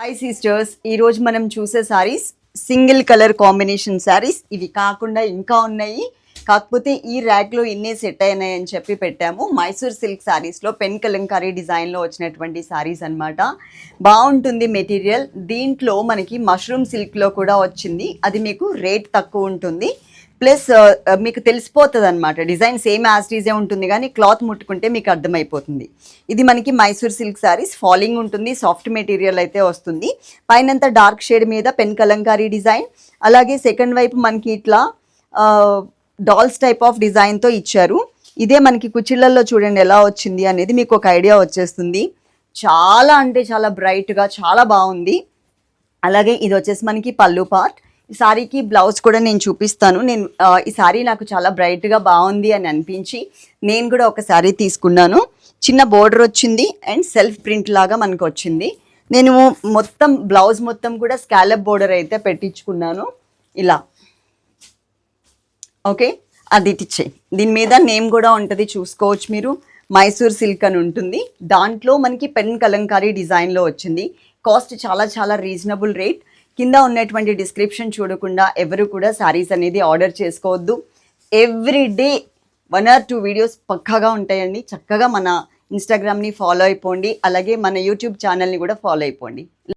Hi sisters ఈరోజు మనం చూసే saris single colour combination saris ఇవి కాకుండా ఇంకా ఉన్నాయి. కాకపోతే ఈ ర్యాక్లో ఇన్నే సెట్ అయినాయి అని చెప్పి పెట్టాము. మైసూర్ సిల్క్ శారీస్లో పెన్ కలంకారీ డిజైన్లో వచ్చినటువంటి శారీస్ అన్నమాట. బాగుంటుంది మెటీరియల్ దీంట్లో మనకి మష్రూమ్ సిల్క్లో కూడా వచ్చింది. అది మీకు రేట్ తక్కువ ఉంటుంది. ప్లస్ మీకు తెలిసిపోతుంది అనమాట డిజైన్ సేమ్ యాస్టీజే ఉంటుంది కానీ క్లాత్ ముట్టుకుంటే మీకు అర్థమైపోతుంది. ఇది మనకి మైసూర్ సిల్క్ శారీస్ ఫాలింగ్ ఉంటుంది సాఫ్ట్ మెటీరియల్ అయితే వస్తుంది. పైనంతా డార్క్ షేడ్ మీద పెన్ కలంకారీ డిజైన్. అలాగే సెకండ్ వైపు మనకి ఇట్లా డాల్స్ టైప్ ఆఫ్ డిజైన్తో ఇచ్చారు. ఇదే మనకి కుచ్చిళ్ళల్లో చూడండి ఎలా వచ్చింది అనేది మీకు ఒక ఐడియా వచ్చేస్తుంది. చాలా అంటే చాలా బ్రైట్గా చాలా బాగుంది. అలాగే ఇది వచ్చేసి మనకి పళ్ళు పార్ట్ ఈ సారీకి బ్లౌజ్ కూడా నేను చూపిస్తాను. నేను ఈ సారీ నాకు చాలా బ్రైట్గా బాగుంది అని అనిపించి నేను కూడా ఒక సారీ తీసుకున్నాను. చిన్న బోర్డర్ వచ్చింది అండ్ సెల్ఫ్ ప్రింట్ లాగా మనకు వచ్చింది. నేను మొత్తం బ్లౌజ్ మొత్తం కూడా స్కాలప్ బోర్డర్ అయితే పెట్టించుకున్నాను. ఇలా. ఓకే? అది ఇచ్చే దీని మీద నేమ్ కూడా ఉంటుంది చూసుకోవచ్చు మీరు. మైసూర్ సిల్క్ అని ఉంటుంది. దాంట్లో మనకి పెన్ కలంకారీ డిజైన్లో వచ్చింది. కాస్ట్ చాలా చాలా రీజనబుల్ రేట్ కింద ఉన్నటువంటి డిస్క్రిప్షన్ చూడకుండా ఎవరు కూడా శారీస్ అనేది ఆర్డర్ చేసుకోవద్దు. Every day one or two videos పక్కాగా ఉంటాయండి. చక్కగా మన ఇన్స్టాగ్రామ్ని ఫాలో అయిపోండి. అలాగే మన యూట్యూబ్ ఛానల్ని కూడా ఫాలో అయిపోండి.